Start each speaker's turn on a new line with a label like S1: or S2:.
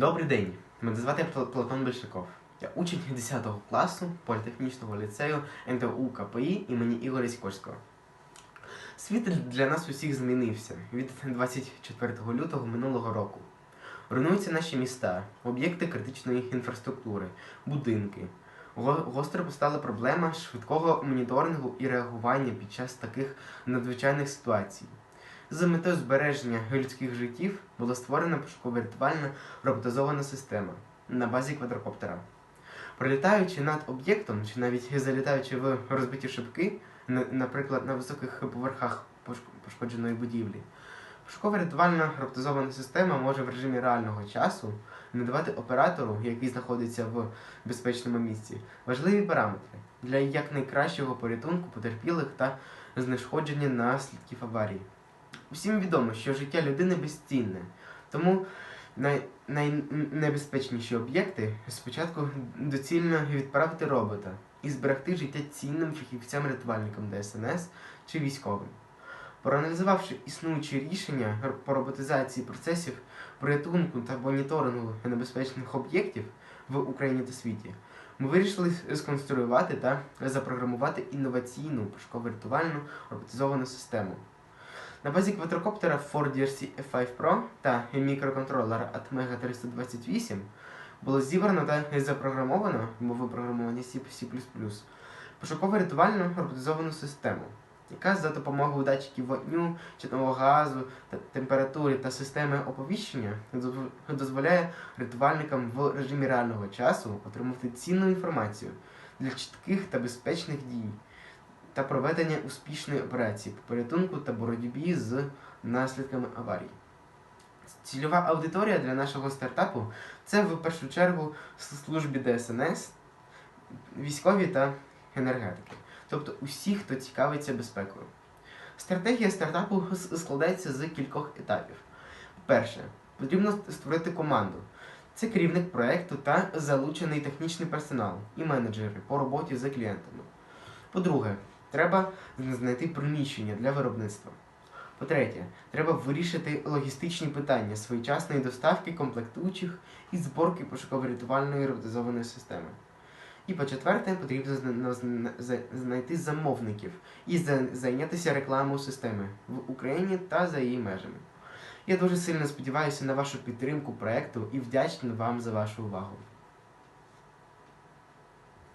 S1: Добрий день. Мене звати Пла- Платон Бельшаков. Я учень 10 класу політехнічного ліцею НТУ КПІ імені Ігоря Сікорського. Світ для нас усіх змінився від 24 лютого минулого року. Руйнуються наші міста, об'єкти критичної інфраструктури, будинки. Гостро постала проблема швидкого моніторингу і реагування під час таких надзвичайних ситуацій. За метою збереження людських життів була створена пошуково-рятувальна роботизована система на базі квадрокоптера. Пролітаючи над об'єктом чи навіть залітаючи в розбиті шибки, наприклад, на високих поверхах пошкодженої будівлі, пошуково-рятувальна роботизована система може в режимі реального часу надавати оператору, який знаходиться в безпечному місці, важливі параметри для якнайкращого порятунку потерпілих та знешкодження наслідків аварії. Усім відомо, що життя людини безцінне, тому най, найнебезпечніші об'єкти спочатку доцільно відправити робота і зберегти життя цінним фахівцям-рятувальникам ДСНС чи військовим. Проаналізувавши існуючі рішення по роботизації процесів порятунку та моніторингу небезпечних об'єктів в Україні та світі, ми вирішили сконструювати та запрограмувати інноваційну пошуково-рятувальну роботизовану систему. На базі квадрокоптера Ford DRC F5 Pro та мікроконтролера Atmega 328 було зібрано та запрограмовано мови програмування C++, пошуково-рятувальну роботизовану систему, яка за допомогою датчиків вогню, чорного газу, температури та системи оповіщення дозволяє рятувальникам в режимі реального часу отримати цінну інформацію для чітких та безпечних дій та проведення успішної операції по порятунку та боротьбі з наслідками аварій. Цільова аудиторія для нашого стартапу це в першу чергу службі ДСНС, військові та енергетики, тобто усі, хто цікавиться безпекою. Стратегія стартапу складається з кількох етапів. Перше, потрібно створити команду. Це керівник проекту та залучений технічний персонал і менеджери по роботі з клієнтами. По-друге, треба знайти приміщення для виробництва. По-третє, треба вирішити логістичні питання своєчасної доставки комплектуючих і зборки пошуково-рятувальної роботизованої системи. І по-четверте, потрібно знайти замовників і зайнятися рекламою системи в Україні та за її межами. Я дуже сильно сподіваюся на вашу підтримку проекту і вдячний вам за вашу увагу.